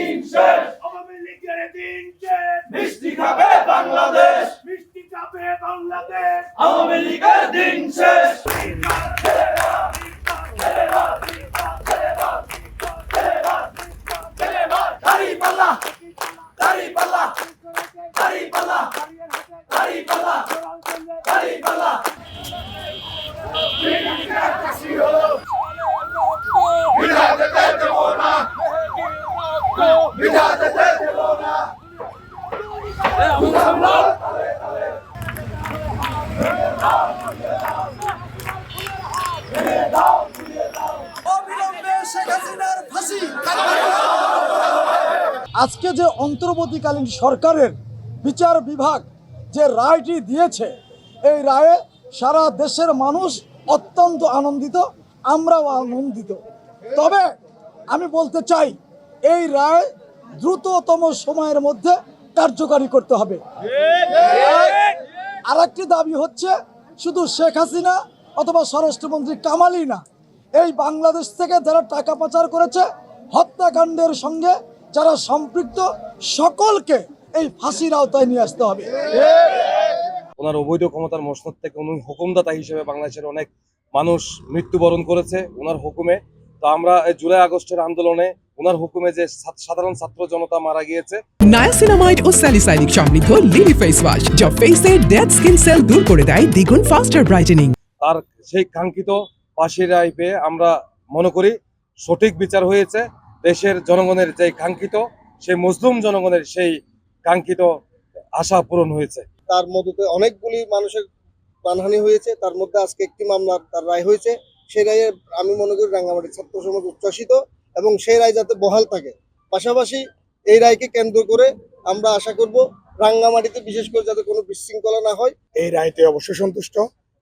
দিন শেষ আওয়ামী লীগের দিন শেষ মিষ্টি খাবে বাংলাদেশ। মিষ্টি কাপে বাংলাদেশ। আওয়ামী লীগের দিন শেষ আজকে যে অন্তর্বর্তীকালীন সরকারের বিচার বিভাগ যে রায়টি দিয়েছে, এই রায়ে সারা দেশের মানুষ অত্যন্ত আনন্দিত, আমরাও আনন্দিত। তবে আমি বলতে চাই, এই রায় দ্রুততম সময়ের মধ্যে কার্যকারী করতে হবে। আর একটি দাবি হচ্ছে, শুধু শেখ হাসিনা অথবা স্বরাষ্ট্রমন্ত্রী কামালই না, এই বাংলাদেশ থেকে যারা টাকা পাচার করেছে, হত্যাকাণ্ডের সঙ্গে যারা সম্পৃক্ত, সকলকে এই ফাঁসির আওতায় নিয়ে আসতে হবে। ওনার অবৈধ ক্ষমতার মসনদ থেকে উনি হুকুমদাতা হিসেবে বাংলাদেশের অনেক মানুষ মৃত্যুবরণ করেছে। ওনার হুকুমে তো আমরা এই জুলাই আগস্টের আন্দোলনে ওনার হুকুমে যে সাধারণ ছাত্র জনতা মারা গিয়েছে। নায়াসিনামাইড ও স্যালিসাইনিক সমৃদ্ধ লিলি ফেস ওয়াশ যা ফেসের ডেড স্কিন সেল দূর করে দেয় দ্বিগুণ ফাস্টার ব্রাইটেনিং তার সেই কাঙ্ক্ষিত ফাঁসির রায় পেয়ে আমরা মনে করি সঠিক বিচার হয়েছে। দেশের জনগণের যে কাঙ্ক্ষিত সেই মুসলিম জনগণের সেই কাঙ্ক্ষিত আশা পূরণ হয়েছে। তার মধ্যে অনেকগুলি মানুষের প্রাণহানি হয়েছে। তার মধ্যে আজকে একটি মামলার তার রায় হয়েছে। সেই রায়ে আমি মনে করি রাঙ্গামাটি ছাত্র সমাজ উচ্ছ্বাসিত এবং সেই রায় যাতে বহাল থাকে। পাশাপাশি এই রায়কে কেন্দ্র করে আমরা আশা করব রাঙ্গামাটিতে বিশেষ করে যাতে কোনো বিশৃঙ্খলা না হয়। এই রায়তে অবশ্যই সন্তুষ্ট,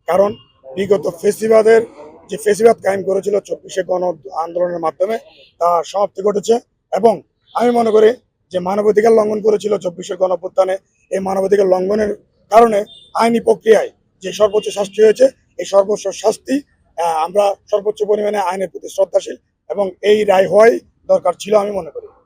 কারণ বিগত ফেসিবাদের যে ফেসিবাদ কায়েম করেছিল চব্বিশে গণ আন্দোলনের মাধ্যমে, তা সমাপ্তি ঘটেছে এবং আমি মনে করি যে মানবাধিকার লঙ্ঘন করেছিল চব্বিশে গণপ্রত্যানে এই মানবাধিকার লঙ্ঘনের কারণে আইনি প্রক্রিয়ায় যে সর্বোচ্চ শাস্তি হয়েছে, এই সর্বোচ্চ শাস্তি আমরা সর্বোচ্চ পরিমাণে আইনের প্রতি শ্রদ্ধাশীল এবং এই রায় হওয়াই দরকার ছিল আমি মনে করি।